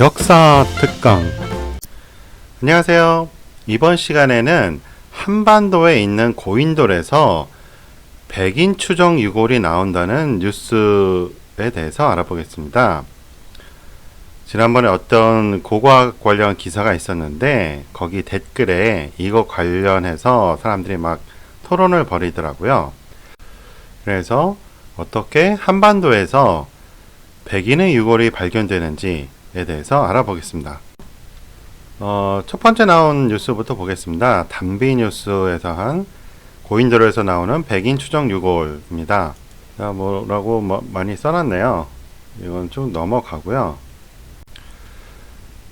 역사 특강 안녕하세요. 이번 시간에는 한반도에 있는 고인돌에서 백인 추정 유골이 나온다는 뉴스에 대해서 알아보겠습니다. 지난번에 어떤 고고학 관련 기사가 있었는데 거기 댓글에 이거 관련해서 사람들이 막 토론을 벌이더라고요. 그래서 어떻게 한반도에서 백인의 유골이 발견되는지에 대해서 알아보겠습니다. 어, 첫 번째 나온 뉴스부터 보겠습니다. 담비 뉴스에서 한 고인돌에서 나오는 백인 추정 유골입니다. 자, 뭐라고 뭐 많이 써놨네요. 이건 좀 넘어가고요.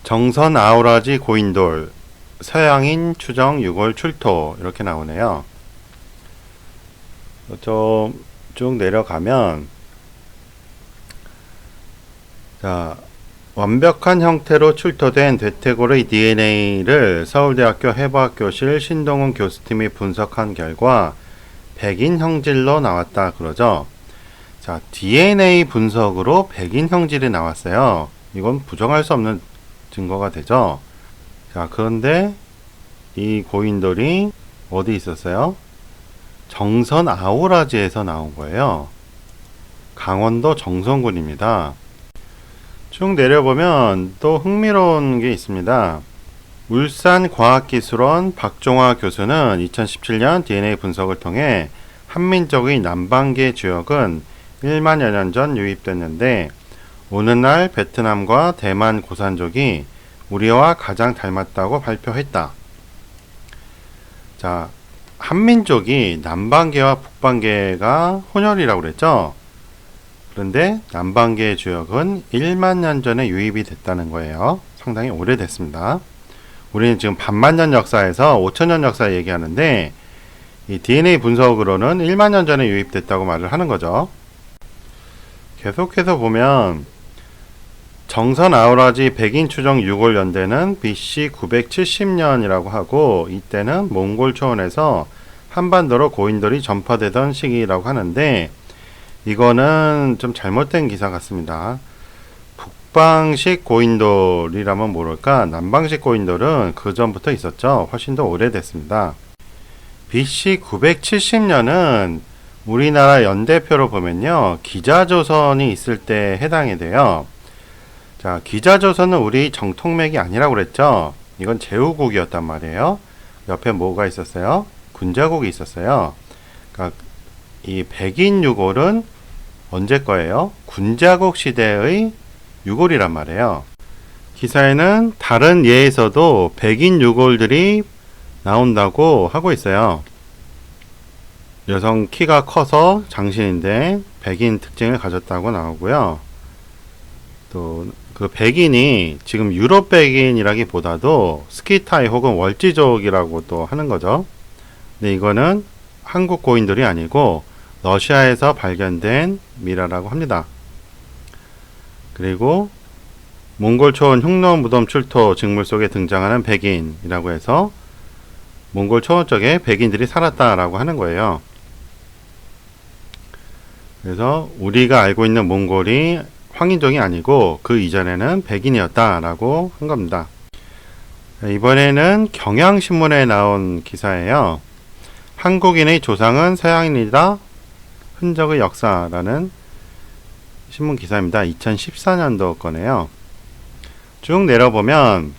정선 아우라지 고인돌 서양인 추정 유골 출토 이렇게 나오네요. 좀 쭉 내려가면 자 완벽한 형태로 출토된 대퇴골의 DNA를 서울대학교 해부학교실 신동훈 교수팀이 분석한 결과 백인 형질로 나왔다 그러죠. 자 DNA 분석으로 백인 형질이 나왔어요. 이건 부정할 수 없는 증거가 되죠. 자 그런데 이 고인돌이 어디 있었어요? 정선 아우라지에서 나온 거예요. 강원도 정선군입니다. 쭉 내려보면 또 흥미로운 게 있습니다. 울산과학기술원 박종화 교수는 2017년 DNA 분석을 통해 한민족의 남반계 주역은 1만여 년 전 유입됐는데 오늘날 베트남과 대만 고산족이 우리와 가장 닮았다고 발표했다. 자, 한민족이 남반계와 북반계가 혼혈이라고 그랬죠? 그런데 남반계의 주역은 1만 년 전에 유입이 됐다는 거예요. 상당히 오래됐습니다. 우리는 지금 반만 년 역사에서 5천 년 역사 얘기하는데 이 DNA 분석으로는 1만 년 전에 유입됐다고 말을 하는 거죠. 계속해서 보면 정선 아우라지 백인 추정 6월 연대는 BC 970년이라고 하고 이때는 몽골 초원에서 한반도로 고인돌이 전파되던 시기라고 하는데 이거는 좀 잘못된 기사 같습니다. 북방식 고인돌이라면 모를까 남방식 고인돌은 그 전부터 있었죠. 훨씬 더 오래됐습니다. BC 970년은 우리나라 연대표로 보면요. 기자조선이 있을 때 해당이 돼요. 자, 기자조선은 우리 정통맥이 아니라고 그랬죠. 이건 제후국이었단 말이에요. 옆에 뭐가 있었어요? 군자국이 있었어요. 그러니까 이 백인 유골은 언제 거예요? 군자국 시대의 유골이란 말이에요. 기사에는 다른 예에서도 백인 유골들이 나온다고 하고 있어요. 여성 키가 커서 장신인데 백인 특징을 가졌다고 나오고요. 또 그 백인이 지금 유럽 백인이라기보다도 스키타이 혹은 월지족이라고 또 하는 거죠. 근데 이거는 한국 고인들이 아니고 러시아에서 발견된 미라라고 합니다. 그리고 몽골 초원 흉노 무덤 출토 직물 속에 등장하는 백인이라고 해서 몽골 초원 쪽에 백인들이 살았다라고 하는 거예요. 그래서 우리가 알고 있는 몽골이 황인종이 아니고 그 이전에는 백인이었다라고 한 겁니다. 이번에는 경향신문에 나온 기사예요. 한국인의 조상은 서양인이다. 흔적의 역사라는 신문 기사입니다. 2014년도 거네요. 쭉 내려보면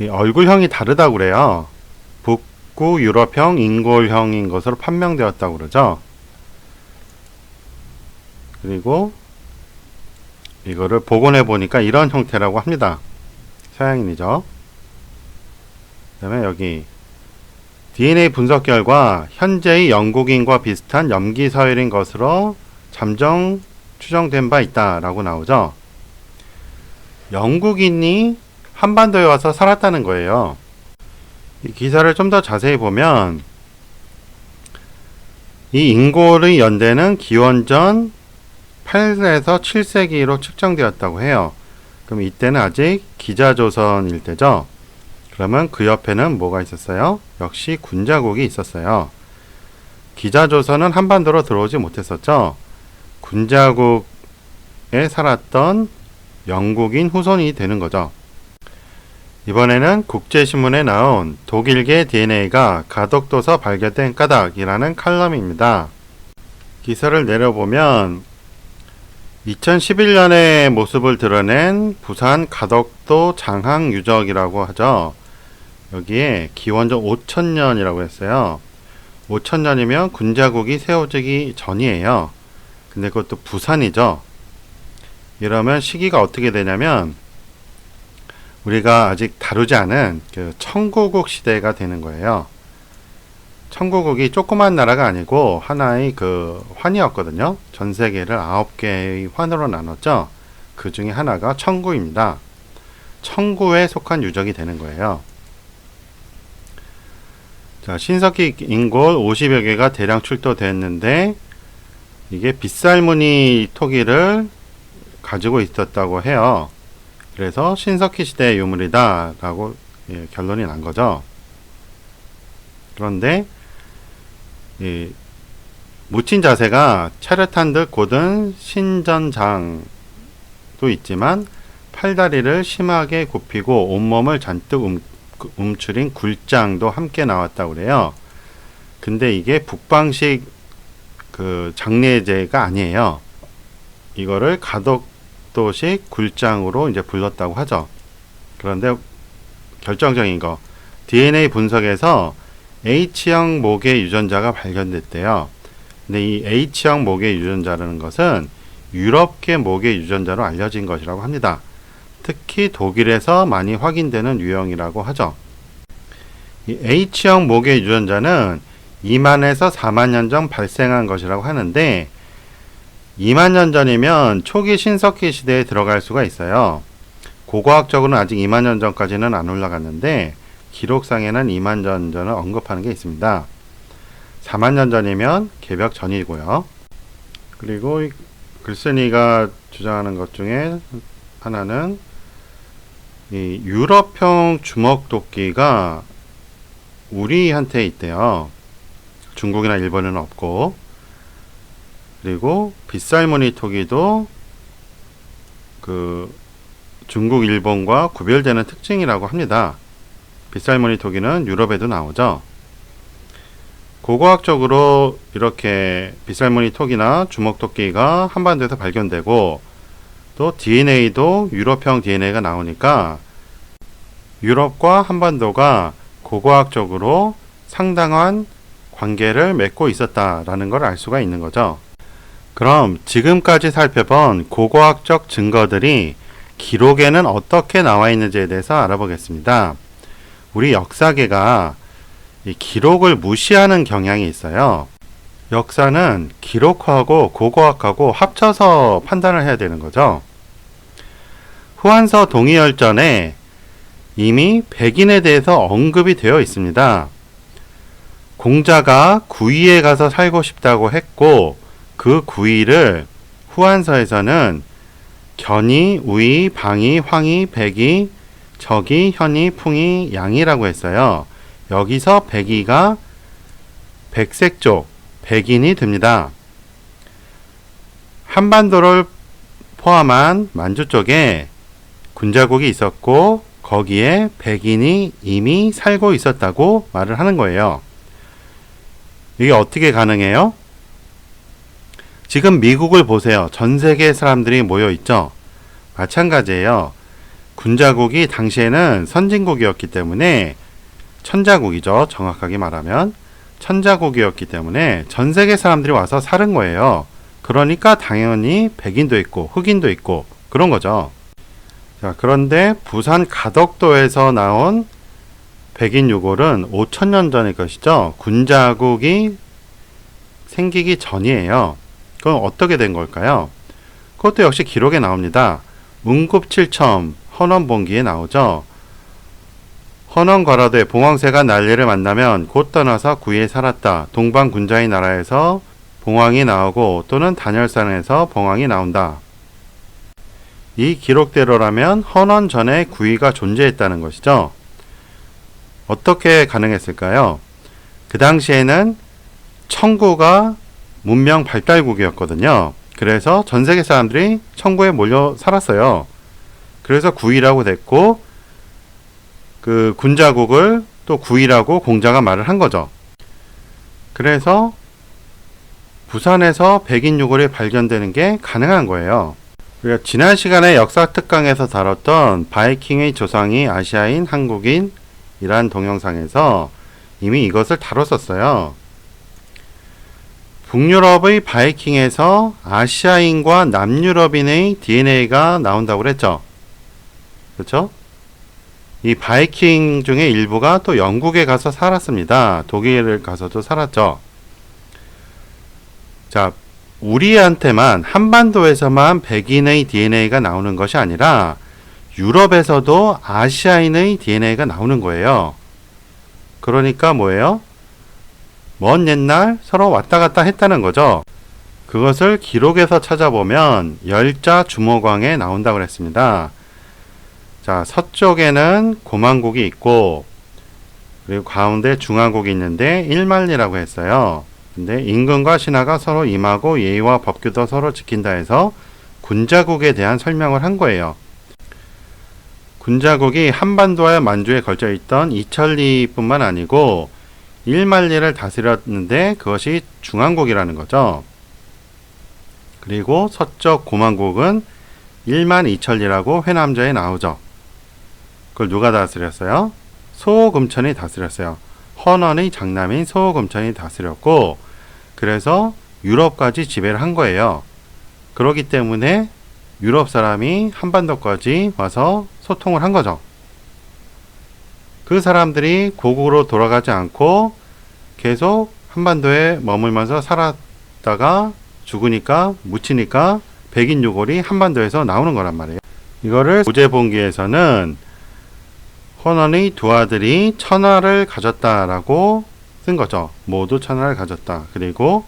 얼굴형이 다르다고 그래요. 북구 유럽형, 인골형인 것으로 판명되었다고 그러죠. 그리고 이거를 복원해 보니까 이런 형태라고 합니다. 서양인이죠. 그 다음에 여기 DNA 분석 결과 현재의 영국인과 비슷한 염기 서열인 것으로 잠정 추정된 바 있다라고 나오죠. 영국인이 한반도에 와서 살았다는 거예요. 이 기사를 좀 더 자세히 보면 이 인골의 연대는 기원전 8에서 7세기로 측정되었다고 해요. 그럼 이때는 아직 기자조선일 때죠. 그러면 그 옆에는 뭐가 있었어요? 역시 군자국이 있었어요. 기자조선은 한반도로 들어오지 못했었죠. 군자국에 살았던 영국인 후손이 되는 거죠. 이번에는 국제신문에 나온 독일계 DNA가 가덕도서 발견된 까닭이라는 칼럼입니다. 기사를 내려보면 2011년의 모습을 드러낸 부산 가덕도 장항 유적이라고 하죠. 여기에 기원전 5천년이라고 했어요. 5천년이면 군자국이 세워지기 전이에요. 근데 그것도 부산이죠. 이러면 시기가 어떻게 되냐면 우리가 아직 다루지 않은 그 청구국 시대가 되는 거예요. 청구국이 조그만 나라가 아니고 하나의 그 환이었거든요. 전 세계를 아홉 개의 환으로 나눴죠. 그 중에 하나가 청구입니다. 청구에 속한 유적이 되는 거예요. 자, 신석기 인골 50여 개가 대량 출토됐는데 이게 빗살무늬 토기를 가지고 있었다고 해요. 그래서 신석기 시대의 유물이다라고 예, 결론이 난 거죠. 그런데 이 묻힌 자세가 차렷한 듯 곧은 신전장도 있지만 팔다리를 심하게 굽히고 온몸을 잔뜩 움, 움츠린 굴장도 함께 나왔다고 그래요. 근데 이게 북방식 그 장례제가 아니에요. 이거를 가덕도식 굴장으로 이제 불렀다고 하죠. 그런데 결정적인 거 DNA 분석에서 H형 목의 유전자가 발견됐대요. 근데 이 H형 목의 유전자라는 것은 유럽계 목의 유전자로 알려진 것이라고 합니다. 특히 독일에서 많이 확인되는 유형이라고 하죠. 이 H형 목의 유전자는 2만에서 4만 년 전 발생한 것이라고 하는데 2만 년 전이면 초기 신석기 시대에 들어갈 수가 있어요. 고고학적으로는 아직 2만 년 전까지는 안 올라갔는데 기록상에는 2만 년 전을 언급하는 게 있습니다. 4만 년 전이면 개벽 전이고요. 그리고 이 글쓴이가 주장하는 것 중에 하나는 이 유럽형 주먹도끼가 우리한테 있대요. 중국이나 일본에는 없고 그리고 빗살무늬 토기도 그 중국, 일본과 구별되는 특징이라고 합니다. 빗살무늬 토기는 유럽에도 나오죠. 고고학적으로 이렇게 빗살무늬 토기나 주먹토끼가 한반도에서 발견되고 또 DNA도 유럽형 DNA가 나오니까 유럽과 한반도가 고고학적으로 상당한 관계를 맺고 있었다라는 걸 알 수가 있는 거죠. 그럼 지금까지 살펴본 고고학적 증거들이 기록에는 어떻게 나와 있는지에 대해서 알아보겠습니다. 우리 역사계가 이 기록을 무시하는 경향이 있어요. 역사는 기록하고 고고학하고 합쳐서 판단을 해야 되는 거죠. 후한서 동의열전에 이미 백인에 대해서 언급이 되어 있습니다. 공자가 구이에 가서 살고 싶다고 했고 그 구이를 후한서에서는 견이, 우이, 방이, 황이, 백이, 적이, 현이, 풍이, 양이라고 했어요. 여기서 백이가 백색 쪽, 백인이 됩니다. 한반도를 포함한 만주 쪽에 군자국이 있었고 거기에 백인이 이미 살고 있었다고 말을 하는 거예요. 이게 어떻게 가능해요? 지금 미국을 보세요. 전 세계 사람들이 모여 있죠. 마찬가지예요. 군자국이 당시에는 선진국이었기 때문에 천자국이죠. 정확하게 말하면 천자국이었기 때문에 전 세계 사람들이 와서 사는 거예요. 그러니까 당연히 백인도 있고 흑인도 있고 그런 거죠. 자, 그런데 부산 가덕도에서 나온 백인 유골은 5천년 전의 것이죠. 군자국이 생기기 전이에요. 그건 어떻게 된 걸까요? 그것도 역시 기록에 나옵니다. 문급칠첨 헌원본기에 나오죠. 헌원과라되 봉황새가 난리를 만나면 곧 떠나서 구이에 살았다. 동방군자의 나라에서 봉황이 나오고 또는 단열산에서 봉황이 나온다. 이 기록대로라면 헌원 전에 구이가 존재했다는 것이죠. 어떻게 가능했을까요? 그 당시에는 청구가 문명 발달국이었거든요. 그래서 전 세계 사람들이 청구에 몰려 살았어요. 그래서 구이라고 됐고 그 군자국을 또 구이라고 공자가 말을 한 거죠. 그래서 부산에서 백인 유골이 발견되는 게 가능한 거예요. 우리가 지난 시간에 역사 특강에서 다뤘던 바이킹의 조상이 아시아인 한국인 이란 동영상에서 이미 이것을 다뤘었어요. 북유럽의 바이킹에서 아시아인과 남유럽인의 DNA가 나온다고 그랬죠. 그렇죠? 이 바이킹 중에 일부가 또 영국에 가서 살았습니다. 독일을 가서도 살았죠. 자, 우리한테만 한반도에서만 백인의 DNA가 나오는 것이 아니라 유럽에서도 아시아인의 DNA가 나오는 거예요. 그러니까 뭐예요? 먼 옛날 서로 왔다 갔다 했다는 거죠. 그것을 기록에서 찾아보면 열자 주모광에 나온다고 그랬습니다. 자, 서쪽에는 고만국이 있고 그리고 가운데 중앙국이 있는데 일만리라고 했어요. 근데 임금과 신하가 서로 임하고 예의와 법규도 서로 지킨다 해서 군자국에 대한 설명을 한 거예요. 군자국이 한반도와 만주에 걸쳐 있던 이천리뿐만 아니고 일만리를 다스렸는데 그것이 중앙국이라는 거죠. 그리고 서쪽 고만국은 일만 이천리라고 회남자에 나오죠. 그걸 누가 다스렸어요? 소금천이 다스렸어요. 헌원의 장남인 소금천이 다스렸고 그래서 유럽까지 지배를 한 거예요. 그렇기 때문에 유럽 사람이 한반도까지 와서 소통을 한 거죠. 그 사람들이 고국으로 돌아가지 않고 계속 한반도에 머물면서 살았다가 죽으니까 묻히니까 백인 유골이 한반도에서 나오는 거란 말이에요. 이거를 고제본기에서는 헌원의 두 아들이 천하를 가졌다라고 쓴 거죠. 모두 천하를 가졌다. 그리고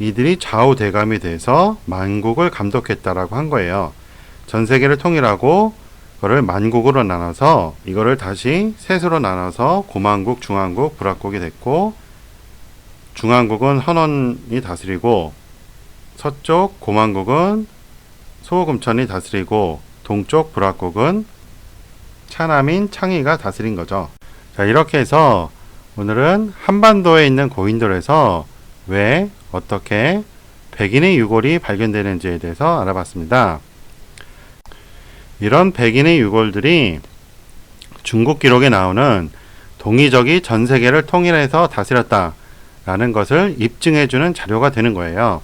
이들이 좌우 대감이 돼서 만국을 감독했다라고 한 거예요. 전 세계를 통일하고 그거를 만국으로 나눠서 이거를 다시 셋으로 나눠서 고만국, 중앙국, 불합국이 됐고 중앙국은 헌원이 다스리고 서쪽 고만국은 소금천이 다스리고 동쪽 불합국은 차남인 창의가 다스린 거죠. 자, 이렇게 해서 오늘은 한반도에 있는 고인돌에서 왜 어떻게 백인의 유골이 발견되는지에 대해서 알아봤습니다. 이런 백인의 유골들이 중국 기록에 나오는 동이적이 전 세계를 통일해서 다스렸다라는 것을 입증해주는 자료가 되는 거예요.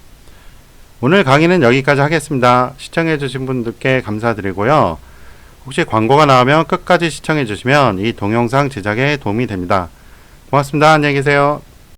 오늘 강의는 여기까지 하겠습니다. 시청해주신 분들께 감사드리고요. 혹시 광고가 나오면 끝까지 시청해 주시면 이 동영상 제작에 도움이 됩니다. 고맙습니다. 안녕히 계세요.